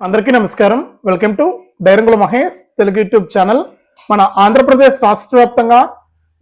అందరికీ నమస్కారం. Welcome to డైరంగుల మహేష్ తెలుగు యూట్యూబ్ ఛానల్. మన ఆంధ్రప్రదేశ్ రాష్ట్ర వ్యాప్తంగా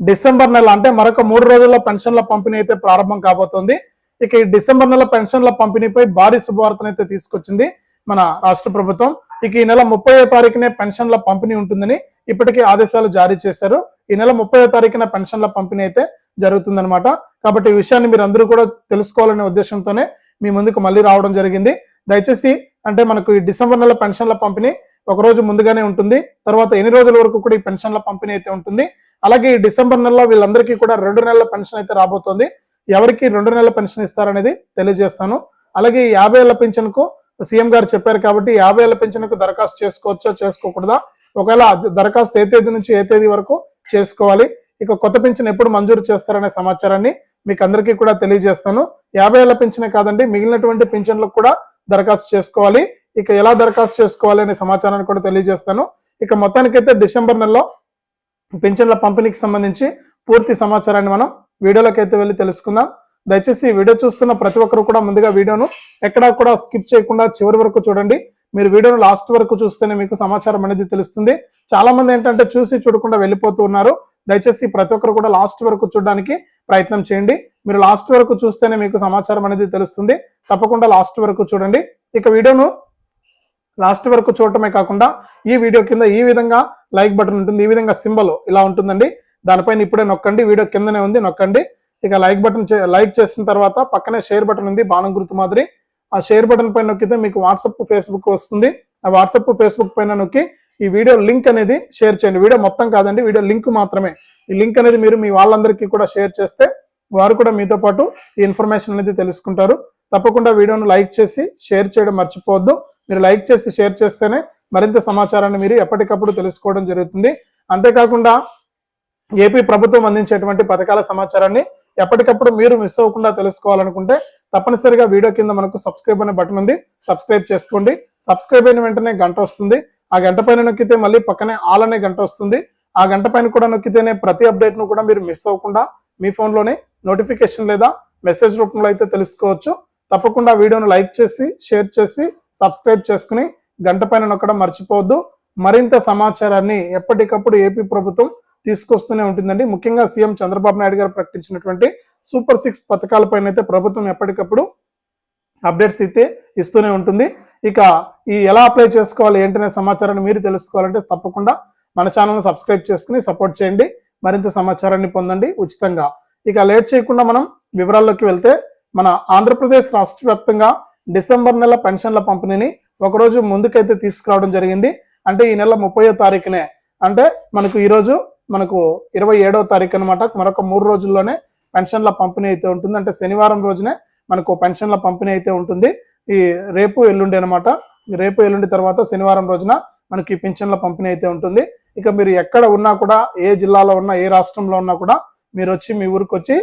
డిసెంబర్ నెల అంటే మరొక మూడు రోజుల్లో పెన్షన్ల పంపిణీ అయితే ప్రారంభం కాబోతోంది. ఇక ఈ డిసెంబర్ నెల పెన్షన్ల పంపిణీపై భారీ శుభవార్తను అయితే తీసుకొచ్చింది మన రాష్ట్ర ప్రభుత్వం. ఇక ఈ నెల ముప్పై తారీఖునే పెన్షన్ల పంపిణీ ఉంటుందని ఇప్పటికే ఆదేశాలు జారీ చేశారు. ఈ నెల ముప్పై తారీఖున పెన్షన్ల పంపిణీ అయితే జరుగుతుందనమాట కాబట్టి ఈ విషయాన్ని మీరు అందరూ కూడా తెలుసుకోవాలనే ఉద్దేశంతోనే మీ ముందుకు మళ్ళీ రావడం జరిగింది. దయచేసి అంటే మనకు ఈ డిసెంబర్ నెల పెన్షన్ల పంపిణీ ఒక రోజు ముందుగానే ఉంటుంది. తర్వాత ఎన్ని రోజుల వరకు కూడా ఈ పెన్షన్ల పంపిణీ అయితే ఉంటుంది. అలాగే ఈ డిసెంబర్ నెలలో వీళ్ళందరికీ కూడా రెండు నెలల పెన్షన్ అయితే రాబోతోంది. ఎవరికి రెండు నెలల పెన్షన్ ఇస్తారనేది తెలియజేస్తాను. అలాగే ఈ యాభై ఏళ్ళ పెన్షన్కు సీఎం గారు చెప్పారు కాబట్టి యాభై ఏళ్ళ పెన్షన్కు దరఖాస్తు చేసుకోవచ్చా చేసుకోకూడదా? ఒకవేళ దరఖాస్తు ఏ తేదీ నుంచి ఏ తేదీ వరకు చేసుకోవాలి? ఇక కొత్త పెన్షన్ ఎప్పుడు మంజూరు చేస్తారనే సమాచారాన్ని మీకు అందరికీ కూడా తెలియజేస్తాను. యాభై ఏళ్ళ పెన్షనే కాదండి మిగిలినటువంటి పెన్షన్లకు కూడా దరఖాస్తు చేసుకోవాలి. ఇక ఎలా దరఖాస్తు చేసుకోవాలి అనే సమాచారాన్ని కూడా తెలియజేస్తాను. ఇక మొత్తానికైతే డిసెంబర్ నెలలో పెన్షన్ల పంపిణీకి సంబంధించి పూర్తి సమాచారాన్ని మనం వీడియోలోకి అయితే వెళ్ళి తెలుసుకుందాం. దయచేసి ఈ వీడియో చూస్తున్న ప్రతి ఒక్కరు కూడా ముందుగా వీడియోను ఎక్కడా కూడా స్కిప్ చేయకుండా చివరి వరకు చూడండి. మీరు వీడియోను లాస్ట్ వరకు చూస్తేనే మీకు సమాచారం అనేది తెలుస్తుంది. చాలా మంది ఏంటంటే చూసి చూడకుండా వెళ్ళిపోతూ ఉన్నారు. దయచేసి ప్రతి ఒక్కరు కూడా లాస్ట్ వరకు చూడడానికి ప్రయత్నం చేయండి. మీరు లాస్ట్ వరకు చూస్తేనే మీకు సమాచారం అనేది తెలుస్తుంది. తప్పకుండా లాస్ట్ వరకు చూడండి. ఇక వీడియోను లాస్ట్ వరకు చూడటమే కాకుండా ఈ వీడియో కింద ఈ విధంగా లైక్ బటన్ ఉంటుంది ఈ విధంగా సింబల్ ఇలా ఉంటుందండి. దానిపైన ఇప్పుడే నొక్కండి వీడియో కిందనే ఉంది నొక్కండి. ఇక లైక్ బటన్ లైక్ చేసిన తర్వాత పక్కనే షేర్ బటన్ ఉంది బాణం గుర్తు మాదిరి. ఆ షేర్ బటన్ పైన నొక్కితే మీకు వాట్సప్ ఫేస్బుక్ వస్తుంది. ఆ వాట్సప్ ఫేస్బుక్ పైన నొక్కి ఈ వీడియో లింక్ అనేది షేర్ చేయండి. వీడియో మొత్తం కాదండి వీడియో లింక్ మాత్రమే. ఈ లింక్ అనేది మీరు మీ వాళ్ళందరికీ కూడా షేర్ చేస్తే వారు కూడా మీతో పాటు ఈ ఇన్ఫర్మేషన్ అనేది తెలుసుకుంటారు. తప్పకుండా వీడియోను లైక్ చేసి షేర్ చేయడం మర్చిపోవద్దు. మీరు లైక్ చేసి షేర్ చేస్తేనే మరింత సమాచారాన్ని మీరు ఎప్పటికప్పుడు తెలుసుకోవడం జరుగుతుంది. అంతేకాకుండా ఏపీ ప్రభుత్వం అందించేటువంటి పథకాల సమాచారాన్ని ఎప్పటికప్పుడు మీరు మిస్ అవ్వకుండా తెలుసుకోవాలనుకుంటే తప్పనిసరిగా వీడియో కింద మనకు సబ్స్క్రైబ్ అనే బటన్ ఉంది. సబ్స్క్రైబ్ చేసుకోండి. సబ్స్క్రైబ్ అయిన వెంటనే గంట వస్తుంది. ఆ గంట పైన నొక్కితే మళ్ళీ పక్కనే ఆల్ అనే గంట వస్తుంది. ఆ గంట పైన కూడా నొక్కితేనే ప్రతి అప్డేట్ను కూడా మీరు మిస్ అవ్వకుండా మీ ఫోన్లోనే నోటిఫికేషన్ లేదా మెసేజ్ రూపంలో అయితే తెలుసుకోవచ్చు. తప్పకుండా వీడియోను లైక్ చేసి షేర్ చేసి సబ్స్క్రైబ్ చేసుకుని గంట పైన నొక్కడం మర్చిపోవద్దు. మరింత సమాచారాన్ని ఎప్పటికప్పుడు ఏపీ ప్రభుత్వం తీసుకొస్తూనే ఉంటుందండి. ముఖ్యంగా సీఎం చంద్రబాబు నాయుడు గారు ప్రకటించినటువంటి సూపర్ సిక్స్ పథకాలపైన అయితే ప్రభుత్వం ఎప్పటికప్పుడు అప్డేట్స్ అయితే ఇస్తూనే ఉంటుంది. ఇక ఈ ఎలా అప్లై చేసుకోవాలి ఏంటనే సమాచారాన్ని మీరు తెలుసుకోవాలంటే తప్పకుండా మన ఛానల్ను సబ్స్క్రైబ్ చేసుకుని సపోర్ట్ చేయండి. మరింత సమాచారాన్ని పొందండి. ఉచితంగా ఇక లేట్ చేయకుండా మనం వివరాల్లోకి వెళ్తే మన ఆంధ్రప్రదేశ్ రాష్ట్ర వ్యాప్తంగా డిసెంబర్ నెల పెన్షన్ల పంపిణీని ఒకరోజు ముందుకైతే తీసుకురావడం జరిగింది. అంటే ఈ నెల ముప్పయో తారీఖునే. అంటే మనకు ఈరోజు మనకు ఇరవై ఏడవ తారీఖు అనమాట మరొక మూడు రోజుల్లోనే పెన్షన్ల పంపిణీ అయితే ఉంటుంది. అంటే శనివారం రోజునే మనకు పెన్షన్ల పంపిణీ అయితే ఉంటుంది. ఈ రేపు ఎల్లుండి అనమాట రేపు ఎల్లుండి తర్వాత శనివారం రోజున మనకి ఈ పంపిణీ అయితే ఉంటుంది. ఇక మీరు ఎక్కడ ఉన్నా కూడా ఏ జిల్లాలో ఉన్నా ఏ రాష్ట్రంలో ఉన్నా కూడా మీరు వచ్చి మీ ఊరికి వచ్చి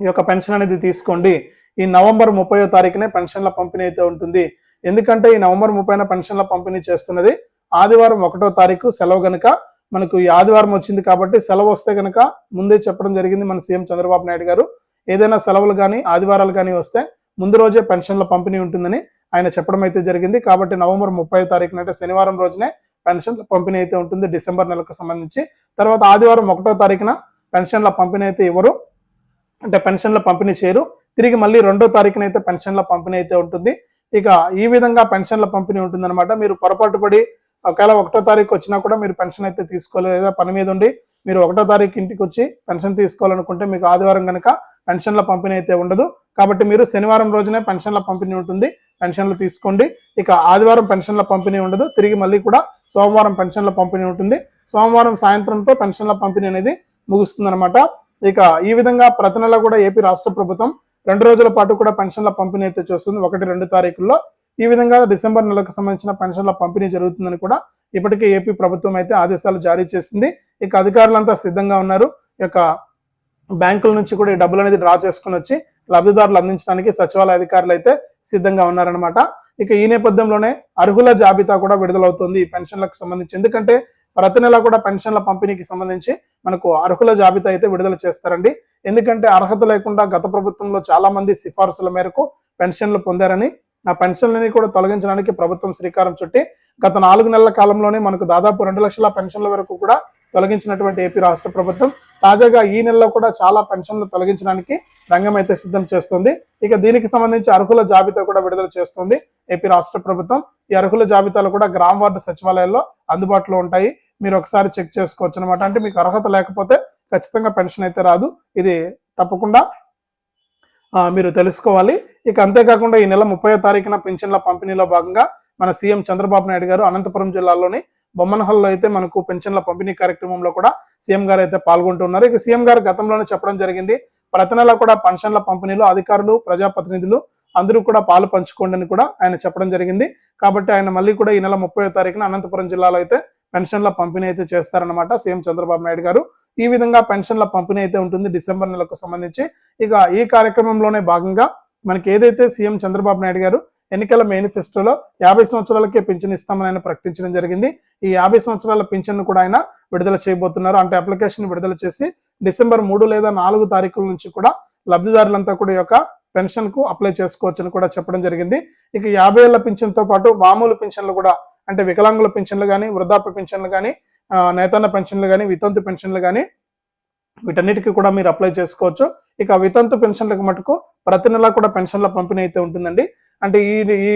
ఈ యొక్క పెన్షన్ అనేది తీసుకోండి. ఈ నవంబర్ ముప్పయో తారీఖునే పెన్షన్ల పంపిణీ అయితే ఉంటుంది. ఎందుకంటే ఈ నవంబర్ ముప్పైన పెన్షన్ల పంపిణీ చేస్తున్నది. ఆదివారం ఒకటో తారీఖు సెలవు గనుక మనకు ఈ ఆదివారం వచ్చింది కాబట్టి సెలవు వస్తే కనుక ముందే చెప్పడం జరిగింది మన సీఎం చంద్రబాబు నాయుడు గారు. ఏదైనా సెలవులు కానీ ఆదివారాలు కానీ వస్తే ముందు రోజే పెన్షన్ల పంపిణీ ఉంటుందని ఆయన చెప్పడం అయితే జరిగింది. కాబట్టి నవంబర్ ముప్పై తారీఖున అంటే శనివారం రోజునే పెన్షన్ల పంపిణీ అయితే ఉంటుంది డిసెంబర్ నెలకు సంబంధించి. తర్వాత ఆదివారం ఒకటో తారీఖున పెన్షన్ల పంపిణీ అయితే ఇవ్వరు అంటే పెన్షన్ల పంపిణీ చేయరు. తిరిగి మళ్ళీ రెండో తారీఖున అయితే పెన్షన్ల పంపిణీ అయితే ఉంటుంది. ఇక ఈ విధంగా పెన్షన్ల పంపిణీ ఉంటుందన్నమాట. మీరు పొరపాటు పడి ఒకవేళ ఒకటో తారీఖు వచ్చినా కూడా మీరు పెన్షన్ అయితే తీసుకోలేదు లేదా పని మీద ఉండి మీరు ఒకటో తారీఖు ఇంటికి వచ్చి పెన్షన్ తీసుకోవాలనుకుంటే మీకు ఆదివారం కనుక పెన్షన్ల పంపిణీ అయితే ఉండదు. కాబట్టి మీరు శనివారం రోజునే పెన్షన్ల పంపిణీ ఉంటుంది. పెన్షన్లు తీసుకోండి. ఇక ఆదివారం పెన్షన్ల పంపిణీ ఉండదు. తిరిగి మళ్ళీ కూడా సోమవారం పెన్షన్ల పంపిణీ ఉంటుంది. సోమవారం సాయంత్రంతో పెన్షన్ల పంపిణీ అనేది ముగుస్తుందన్నమాట. ఇక ఈ విధంగా ప్రతి నెల కూడా ఏపీ రాష్ట్ర ప్రభుత్వం రెండు రోజుల పాటు కూడా పెన్షన్ల పంపిణీ అయితే చేస్తుంది. ఒకటి రెండు తారీఖుల్లో. ఈ విధంగా డిసెంబర్ నెలకు సంబంధించిన పెన్షన్ల పంపిణీ జరుగుతుందని కూడా ఇప్పటికే ఏపీ ప్రభుత్వం అయితే ఆదేశాలు జారీ చేసింది. ఇక అధికారులంతా సిద్ధంగా ఉన్నారు. ఈ యొక్క బ్యాంకుల నుంచి కూడా ఈ డబ్బులు అనేది డ్రా చేసుకుని వచ్చి లబ్ధిదారులు అందించడానికి సచివాలయ అధికారులు అయితే సిద్ధంగా ఉన్నారనమాట ఇక ఈ నేపథ్యంలోనే అర్హుల జాబితా కూడా విడుదలవుతుంది ఈ పెన్షన్లకు సంబంధించి. ఎందుకంటే ప్రతి నెల కూడా పెన్షన్ల పంపిణీకి సంబంధించి మనకు అర్హుల జాబితా అయితే విడుదల చేస్తారండి. ఎందుకంటే అర్హత లేకుండా గత ప్రభుత్వంలో చాలా మంది సిఫార్సుల మేరకు పెన్షన్లు పొందారని ఆ పెన్షన్లని కూడా తొలగించడానికి ప్రభుత్వం శ్రీకారం చుట్టి గత నాలుగు నెలల కాలంలోనే మనకు దాదాపు రెండు లక్షల పెన్షన్ల వరకు కూడా తొలగించినటువంటి ఏపీ రాష్ట్ర ప్రభుత్వం. తాజాగా ఈ నెలలో కూడా చాలా పెన్షన్లు తొలగించడానికి రంగం అయితే సిద్ధం చేస్తుంది. ఇక దీనికి సంబంధించి అర్హుల జాబితా కూడా విడుదల చేస్తుంది ఏపీ రాష్ట్ర ప్రభుత్వం. ఈ అర్హుల జాబితాలు కూడా గ్రామ వార్డు సచివాలయాల్లో అందుబాటులో ఉంటాయి. మీరు ఒకసారి చెక్ చేసుకోవచ్చు అనమాట అంటే మీకు అర్హత లేకపోతే ఖచ్చితంగా పెన్షన్ అయితే రాదు. ఇది తప్పకుండా మీరు తెలుసుకోవాలి. ఇక అంతేకాకుండా ఈ నెల ముప్పై తారీఖున పింఛన్ల పంపిణీలో భాగంగా మన సీఎం చంద్రబాబు నాయుడు గారు అనంతపురం జిల్లాలోని బొమ్మనహల్లో అయితే మనకు పెన్షన్ల పంపిణీ కార్యక్రమంలో కూడా సీఎం గారు అయితే పాల్గొంటున్నారు. ఇక సీఎం గారు గతంలోనే చెప్పడం జరిగింది ప్రతి నెల కూడా పెన్షన్ల పంపిణీలో అధికారులు ప్రజాప్రతినిధులు అందరూ కూడా పాలు పంచుకోండి అని కూడా ఆయన చెప్పడం జరిగింది. కాబట్టి ఆయన మళ్ళీ కూడా ఈ నెల ముప్పై తారీఖున అనంతపురం జిల్లాలో అయితే పెన్షన్ల పంపిణీ అయితే చేస్తారన్నమాట సీఎం చంద్రబాబు నాయుడు గారు. ఈ విధంగా పెన్షన్ల పంపిణీ అయితే ఉంటుంది డిసెంబర్ నెలకు సంబంధించి. ఇక ఈ కార్యక్రమంలోనే భాగంగా మనకి ఏదైతే సీఎం చంద్రబాబు నాయుడు గారు ఎన్నికల మేనిఫెస్టోలో యాభై సంవత్సరాలకే పింఛన్ ఇస్తామని ఆయన ప్రకటించడం జరిగింది. ఈ యాభై సంవత్సరాల పింఛన్ను కూడా ఆయన విడుదల చేయబోతున్నారు. అంటే అప్లికేషన్ విడుదల చేసి డిసెంబర్ మూడు లేదా నాలుగు తారీఖుల నుంచి కూడా లబ్ధిదారులంతా కూడా ఈ యొక్క పెన్షన్కు అప్లై చేసుకోవచ్చని కూడా చెప్పడం జరిగింది. ఇక యాభై ఏళ్ళ పింఛన్తో పాటు మామూలు పింఛన్లు కూడా అంటే వికలాంగుల పెన్షన్లు కానీ వృద్ధాప్య పెన్షన్లు కానీ నేతన్న పెన్షన్లు కానీ వితంతు పెన్షన్లు కానీ వీటన్నిటికీ కూడా మీరు అప్లై చేసుకోవచ్చు. ఇక వితంతు పెన్షన్లకు మటుకు ప్రతి నెల కూడా పెన్షన్ల పంపిణీ అయితే ఉంటుందండి. అంటే ఈ ఈ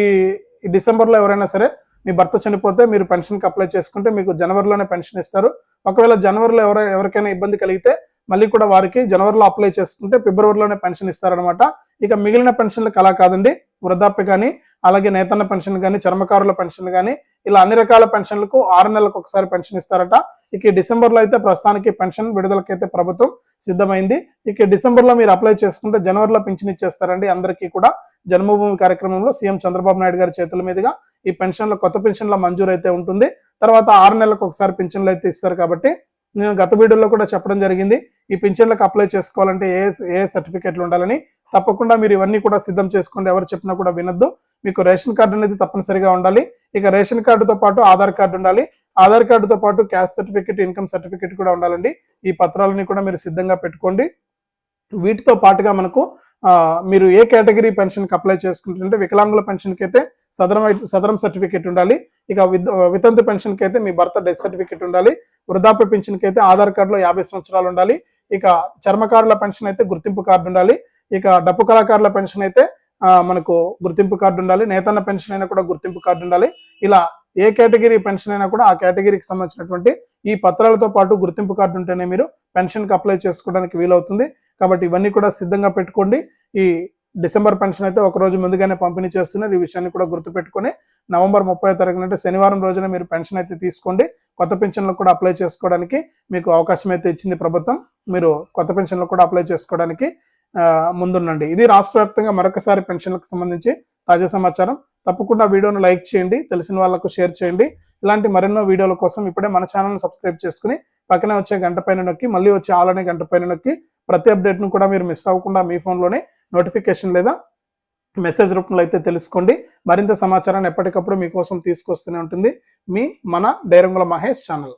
ఈ డిసెంబర్లో ఎవరైనా సరే మీ భర్త చనిపోతే మీరు పెన్షన్కి అప్లై చేసుకుంటే మీకు జనవరిలోనే పెన్షన్ ఇస్తారు. ఒకవేళ జనవరిలో ఎవర ఎవరికైనా ఇబ్బంది కలిగితే మళ్ళీ కూడా వారికి జనవరిలో అప్లై చేసుకుంటే ఫిబ్రవరిలోనే పెన్షన్ ఇస్తారనమాట ఇక మిగిలిన పెన్షన్లకు అలా కాదండి. వృద్ధాప్య కానీ అలాగే నేతన్న పెన్షన్ కానీ చర్మకారుల పెన్షన్ కానీ ఇలా అన్ని రకాల పెన్షన్లకు ఆరు నెలలకు ఒకసారి పెన్షన్ ఇస్తారట. ఇక డిసెంబర్లో అయితే ప్రస్తుతానికి పెన్షన్ విడుదలకైతే ప్రభుత్వం సిద్ధమైంది. ఇక డిసెంబర్లో మీరు అప్లై చేసుకుంటే జనవరిలో పెన్షన్ ఇచ్చేస్తారండి అందరికీ కూడా. జన్మభూమి కార్యక్రమంలో సీఎం చంద్రబాబు నాయుడు గారి చేతుల మీదుగా ఈ పెన్షన్ల కొత్త పెన్షన్ల మంజూరు అయితే ఉంటుంది. తర్వాత ఆరు నెలలకు ఒకసారి పెన్షన్లు అయితే ఇస్తారు కాబట్టి నేను గత వీడియోలో కూడా చెప్పడం జరిగింది. ఈ పెన్షన్లకు అప్లై చేసుకోవాలంటే ఏ ఏ సర్టిఫికేట్లు ఉండాలని తప్పకుండా మీరు ఇవన్నీ కూడా సిద్ధం చేసుకోండి. ఎవరు చెప్పినా కూడా వినొద్దు. మీకు రేషన్ కార్డు అనేది తప్పనిసరిగా ఉండాలి. ఇక రేషన్ కార్డుతో పాటు ఆధార్ కార్డు ఉండాలి. ఆధార్ కార్డుతో పాటు క్యాష్ సర్టిఫికేట్ ఇన్కమ్ సర్టిఫికేట్ కూడా ఉండాలండి. ఈ పత్రాలని కూడా మీరు సిద్ధంగా పెట్టుకోండి. వీటితో పాటుగా మనకు మీరు ఏ కేటగిరీ పెన్షన్కి అప్లై చేసుకుంటుంటే వికలాంగుల పెన్షన్కి అయితే సదరం సదరం సర్టిఫికేట్ ఉండాలి. ఇక వితంతు పెన్షన్కి అయితే మీ భర్త డెత్ సర్టిఫికేట్ ఉండాలి. వృద్ధాప్య పెన్షన్కి అయితే ఆధార్ కార్డులో యాభై సంవత్సరాలు ఉండాలి. ఇక చర్మకారుల పెన్షన్ అయితే గుర్తింపు కార్డు ఉండాలి. ఇక డప్పు కళాకారుల పెన్షన్ అయితే మనకు గుర్తింపు కార్డు ఉండాలి నేతన్న పెన్షన్ అయినా కూడా గుర్తింపు కార్డు ఉండాలి. ఇలా ఏ కేటగిరీ పెన్షన్ అయినా కూడా ఆ కేటగిరీకి సంబంధించినటువంటి ఈ పత్రాలతో పాటు గుర్తింపు కార్డు ఉంటేనే మీరు పెన్షన్కి అప్లై చేసుకోవడానికి వీలవుతుంది. కాబట్టి ఇవన్నీ కూడా సిద్ధంగా పెట్టుకోండి. ఈ డిసెంబర్ పెన్షన్ అయితే ఒక రోజు ముందుగానే పంపిణీ చేస్తున్నారు. ఈ విషయాన్ని కూడా గుర్తుపెట్టుకొని నవంబర్ ముప్పై తారీఖున అంటే శనివారం రోజున మీరు పెన్షన్ అయితే తీసుకోండి. కొత్త పెన్షన్లు కూడా అప్లై చేసుకోవడానికి మీకు అవకాశం అయితే ఇచ్చింది ప్రభుత్వం. మీరు కొత్త పెన్షన్లు కూడా అప్లై చేసుకోవడానికి ముందుండండి. ఇది రాష్ట్ర వ్యాప్తంగా మరొకసారి పెన్షన్లకు సంబంధించి తాజా సమాచారం. తప్పకుండా వీడియోను లైక్ చేయండి తెలిసిన వాళ్ళకు షేర్ చేయండి. ఇలాంటి మరెన్నో వీడియోల కోసం ఇప్పుడే మన ఛానల్ని సబ్స్క్రైబ్ చేసుకుని పక్కనే వచ్చే గంట పైన నొక్కి మళ్ళీ వచ్చే ఆలనే గంట పైన నొక్కి ప్రతి అప్డేట్ను కూడా మీరు మిస్ అవ్వకుండా మీ ఫోన్లోనే నోటిఫికేషన్ లేదా మెసేజ్ రూపంలో అయితే తెలుసుకోండి. మరింత సమాచారాన్ని ఎప్పటికప్పుడు మీకోసం తీసుకొస్తూనే ఉంటుంది మీ మన డైరంగుల మహేష్ ఛానల్.